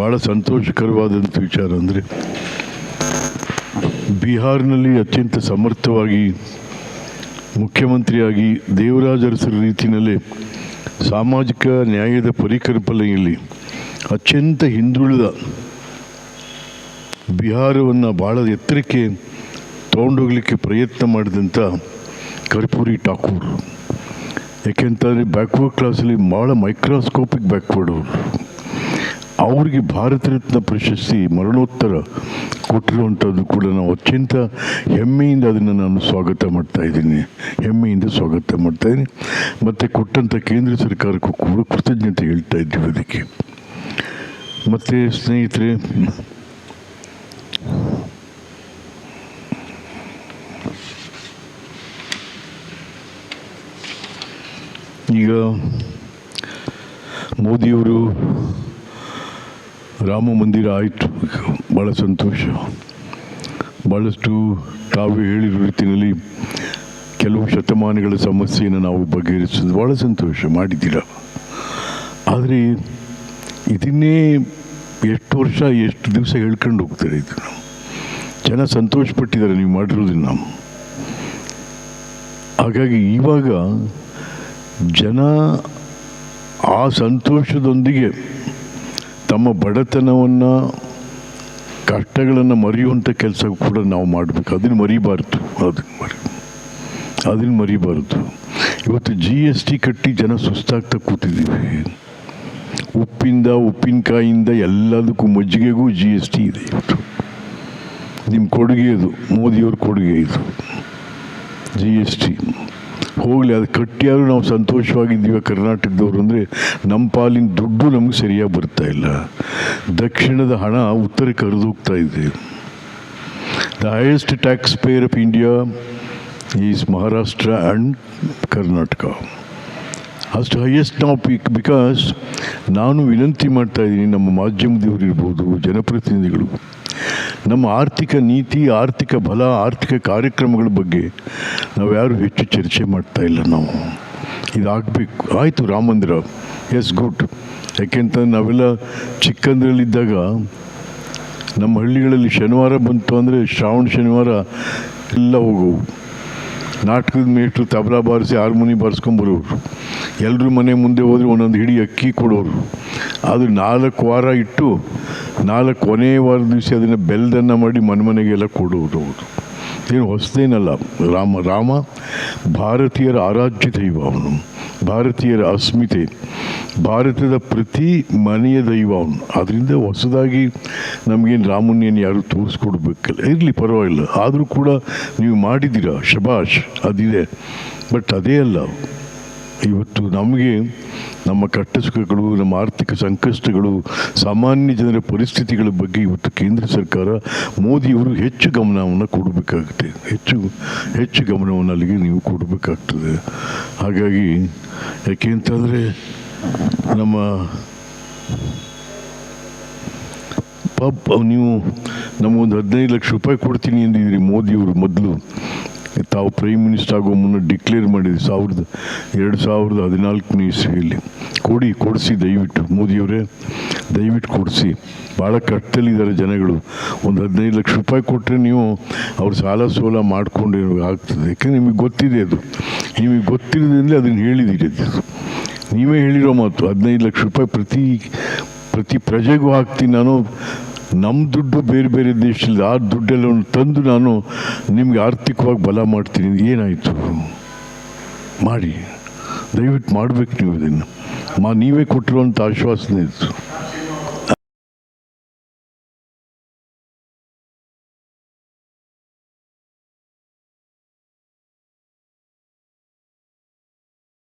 ಭಾಳ ಸಂತೋಷಕರವಾದಂಥ ವಿಚಾರ ಅಂದರೆ ಬಿಹಾರ್ನಲ್ಲಿ ಅತ್ಯಂತ ಸಮರ್ಥವಾಗಿ ಮುಖ್ಯಮಂತ್ರಿಯಾಗಿ ದೇವರಾಜ ಅರಸರ ರೀತಿಯಲ್ಲೇ ಸಾಮಾಜಿಕ ನ್ಯಾಯದ ಪರಿಕಲ್ಪನೆಯಲ್ಲಿ ಅತ್ಯಂತ ಹಿಂದುಳಿದ ಬಿಹಾರವನ್ನು ಭಾಳ ಎತ್ತರಕ್ಕೆ ತೊಗೊಂಡೋಗ್ಲಿಕ್ಕೆ ಪ್ರಯತ್ನ ಮಾಡಿದಂಥ ಕರ್ಪೂರಿ ಠಾಕೂರ್. ಯಾಕೆಂತಂದರೆ ಬ್ಯಾಕ್ವರ್ಡ್ ಕ್ಲಾಸಲ್ಲಿ ಭಾಳ ಮೈಕ್ರೋಸ್ಕೋಪಿಕ್ ಬ್ಯಾಕ್ವರ್ಡ್ ಅವರು. ಅವರಿಗೆ ಭಾರತ ರತ್ನ ಪ್ರಶಸ್ತಿ, ಮರಣೋತ್ತರ ಕೊಟ್ಟಿರುವಂಥದ್ದು ಕೂಡ ನಾವು ಅತ್ಯಂತ ಹೆಮ್ಮೆಯಿಂದ ಅದನ್ನು ನಾನು ಸ್ವಾಗತ ಮಾಡ್ತಾ ಇದ್ದೀನಿ. ಹೆಮ್ಮೆಯಿಂದ ಸ್ವಾಗತ ಮಾಡ್ತಾ ಇದ್ದೀನಿ. ಮತ್ತು ಕೊಟ್ಟಂಥ ಕೇಂದ್ರ ಸರ್ಕಾರಕ್ಕೂ ಕೂಡ ಕೃತಜ್ಞತೆ ಹೇಳ್ತಾ ಇದ್ದೀವಿ ಅದಕ್ಕೆ. ಮತ್ತು ಸ್ನೇಹಿತರೆ, ಈಗ ಮೋದಿಯವರು ರಾಮ ಮಂದಿರ ಆಯಿತು. ಭಾಳ ಸಂತೋಷ. ಭಾಳಷ್ಟು ತಾವು ಹೇಳಿರೋ ರೀತಿಯಲ್ಲಿ ಕೆಲವು ಶತಮಾನಗಳ ಸಮಸ್ಯೆಯನ್ನು ನಾವು ಬಗೆಹರಿಸೋದು ಭಾಳ ಸಂತೋಷ ಮಾಡಿದ್ದೀರ? ಆದರೆ ಇದನ್ನೇ ಎಷ್ಟು ವರ್ಷ, ಎಷ್ಟು ದಿವಸ ಹೇಳ್ಕೊಂಡು ಹೋಗ್ತಾರೆ ಇದನ್ನು ಜನ ಸಂತೋಷಪಟ್ಟಿದ್ದಾರೆ ನೀವು ಮಾಡಿರೋದನ್ನು ಹಾಗಾಗಿ ಇವಾಗ ಜನ ಆ ಸಂತೋಷದೊಂದಿಗೆ ತಮ್ಮ ಬಡತನವನ್ನು, ಕಷ್ಟಗಳನ್ನು ಮರೆಯುವಂಥ ಕೆಲಸ ಕೂಡ ನಾವು ಮಾಡಬೇಕು. ಅದನ್ನು ಮರಿಬಾರ್ದು. ಅದನ್ನು ಮರಿ ಅದನ್ನು ಮರಿಬಾರ್ದು. ಇವತ್ತು ಜಿ ಎಸ್ ಟಿ ಕಟ್ಟಿ ಜನ ಸುಸ್ತಾಗ್ತಾ ಕೂತಿದ್ದೀವಿ. ಉಪ್ಪಿಂದ, ಉಪ್ಪಿನಕಾಯಿಂದ ಎಲ್ಲದಕ್ಕೂ ಮಜ್ಜಿಗೆಗೂ ಜಿ ಎಸ್ ಟಿ ಇದೆ ಇವತ್ತು. ನಿಮ್ಮ ಕೊಡುಗೆ ಅದು ಮೋದಿಯವ್ರ ಕೊಡುಗೆ ಇದು. ಜಿ ಎಸ್ ಟಿ ಹೋಗಲಿ, ಅದು ಕಟ್ಟಿಯಾದರೂ ನಾವು ಸಂತೋಷವಾಗಿದ್ದೀವಿ ಕರ್ನಾಟಕದವರು ಅಂದರೆ ನಮ್ಮ ಪಾಲಿನ ದುಡ್ಡು ನಮಗೆ ಸರಿಯಾಗಿ ಬರ್ತಾ ಇಲ್ಲ. ದಕ್ಷಿಣದ ಹಣ ಉತ್ತರಕ್ಕೆ ಹರಿದೋಗ್ತಾ ಇದೆ. The highest tax payer of India is Maharashtra and Karnataka ಅಷ್ಟು ಹೈಯೆಸ್ಟ್ ಟಾಪಿಕ್ ಪಿಕ್ ಬಿಕಾಸ್ ನಾನು ವಿನಂತಿ ಮಾಡ್ತಾ ಇದ್ದೀನಿ, ನಮ್ಮ ಮಾಧ್ಯಮದವರು ಇರ್ಬೋದು, ಜನಪ್ರತಿನಿಧಿಗಳು, ನಮ್ಮ ಆರ್ಥಿಕ ನೀತಿ, ಆರ್ಥಿಕ ಬಲ, ಆರ್ಥಿಕ ಕಾರ್ಯಕ್ರಮಗಳ ಬಗ್ಗೆ ನಾವು ಯಾರು ಹೆಚ್ಚು ಚರ್ಚೆ ಮಾಡ್ತಾ ಇಲ್ಲ ನಾವು. ಇದಾಗಬೇಕು. ಆಯಿತು ರಾಮ ಮಂದಿರ ಎಸ್ ಗುಡ್ ಯಾಕೆಂತಂದ್ರೆ ನಾವೆಲ್ಲ ಚಿಕ್ಕಂದ್ರಲ್ಲಿದ್ದಾಗ ನಮ್ಮ ಹಳ್ಳಿಗಳಲ್ಲಿ ಶನಿವಾರ ಬಂತು ಅಂದರೆ ಶ್ರಾವಣ ಶನಿವಾರ ಎಲ್ಲ ಹೋಗೋವು. ನಾಟಕದ ಮೇಷ್ಟ್ರು ತಬಲಾ ಬಾರಿಸಿ ಹಾರ್ಮೋನಿ ಬಾರಿಸ್ಕೊಂಬರೋರು. ಎಲ್ಲರೂ ಮನೆ ಮುಂದೆ ಹೋದರೆ ಒಂದೊಂದು ಹಿಡಿ ಅಕ್ಕಿ ಕೊಡೋರು. ಅದು ನಾಲ್ಕು ವಾರ ಇಟ್ಟು ನಾಲ್ಕು ಕೊನೆಯ ವಾರ ದಿವಸ ಅದನ್ನು ಬೆಲ್ದನ್ನು ಮಾಡಿ ಮನೆ ಮನೆಗೆಲ್ಲ ಕೊಡೋರು ಅವರು. ಏನು ಹೊಸದೇನಲ್ಲ, ರಾಮ ರಾಮ, ಭಾರತೀಯರ ಆರಾಧ್ಯ ದೈವ ಅವನು. ಭಾರತೀಯರ ಅಸ್ಮಿತೆ, ಭಾರತದ ಪ್ರತಿ ಮನೆಯ ದೈವ ಅವನು. ಅದರಿಂದ ಹೊಸದಾಗಿ ನಮಗೇನು ರಾಮುನ್ಯನ ಯಾರು ತೋರಿಸ್ಕೊಡ್ಬೇಕಲ್ಲ. ಇರಲಿ, ಪರವಾಗಿಲ್ಲ. ಆದರೂ ಕೂಡ ನೀವು ಮಾಡಿದ್ದೀರಾ? ಶಬಾಷ್, ಅದಿದೆ. ಬಟ್ ಅದೇ ಅಲ್ಲ, ಇವತ್ತು ನಮಗೆ ನಮ್ಮ ಕಟ್ಟಸುಖಗಳು, ನಮ್ಮ ಆರ್ಥಿಕ ಸಂಕಷ್ಟಗಳು, ಸಾಮಾನ್ಯ ಜನರ ಪರಿಸ್ಥಿತಿಗಳ ಬಗ್ಗೆ ಇವತ್ತು ಕೇಂದ್ರ ಸರ್ಕಾರ ಮೋದಿಯವರು ಹೆಚ್ಚು ಗಮನವನ್ನು ಕೊಡಬೇಕಾಗುತ್ತೆ. ಹೆಚ್ಚು ಹೆಚ್ಚು ಗಮನವನ್ನು ಅಲ್ಲಿಗೆ ನೀವು ಕೊಡಬೇಕಾಗ್ತದೆ. ಹಾಗಾಗಿ ಯಾಕೆ ಅಂತಂದರೆ ನಮ್ಮ ಪಾಪ, ನೀವು ನಮಗೊಂದು ಹದಿನೈದು ಲಕ್ಷ ರೂಪಾಯಿ ಕೊಡ್ತೀನಿ ಅಂದಿದ್ದೀರಿ ಮೋದಿಯವರು ಮೊದಲು. ತಾವು ಪ್ರೈಮ್ ಮಿನಿಸ್ಟರ್ ಆಗೋ ಮುನ್ನ ಡಿಕ್ಲೇರ್ ಮಾಡಿದ್ವಿ, ಸಾವಿರದ ಎರಡು ಸಾವಿರದ ಹದಿನಾಲ್ಕನೇ ಇಸ್ವಿಯಲ್ಲಿ. ಕೊಡಿ, ಕೊಡಿಸಿ, ದಯವಿಟ್ಟು. ಮೋದಿಯವರೇ, ದಯವಿಟ್ಟು ಕೊಡಿಸಿ. ಭಾಳ ಕಷ್ಟದಲ್ಲಿದ್ದಾರೆ ಜನಗಳು. ಒಂದು ಹದಿನೈದು ಲಕ್ಷ ರೂಪಾಯಿ ಕೊಟ್ಟರೆ ನೀವು ಅವ್ರ ಸಾಲ ಸೋಲ ಮಾಡ್ಕೊಂಡಿರೋ ಆಗ್ತದೆ. ಯಾಕೆಂದರೆ ನಿಮಗೆ ಗೊತ್ತಿದೆ ಅದು. ನಿಮಗೆ ಗೊತ್ತಿರೋದ್ರಿಂದ ಅದನ್ನು ಹೇಳಿದ್ದೀರಿ ಅದು. ನೀವೇ ಹೇಳಿರೋ ಮಾತು. ಹದಿನೈದು ಲಕ್ಷ ರೂಪಾಯಿ ಪ್ರತಿ ಪ್ರತಿ ಪ್ರಜೆಗೂ ಹಾಕ್ತೀನಿ ನಾನು. ನಮ್ಮ ದುಡ್ಡು ಬೇರೆ ಬೇರೆ ದೇಶದಲ್ಲಿ ಆ ದುಡ್ಡೆಲ್ಲ ತಂದು ನಾನು ನಿಮಗೆ ಆರ್ಥಿಕವಾಗಿ ಬಲ ಮಾಡ್ತೀನಿ. ಏನಾಯಿತು? ಮಾಡಿ. ದಯವಿಟ್ಟು ಮಾಡಬೇಕು ನೀವು ಇದನ್ನು. ಮಾ, ನೀವೇ ಕೊಟ್ಟಿರುವಂಥ ಆಶ್ವಾಸನೆ ಇತ್ತು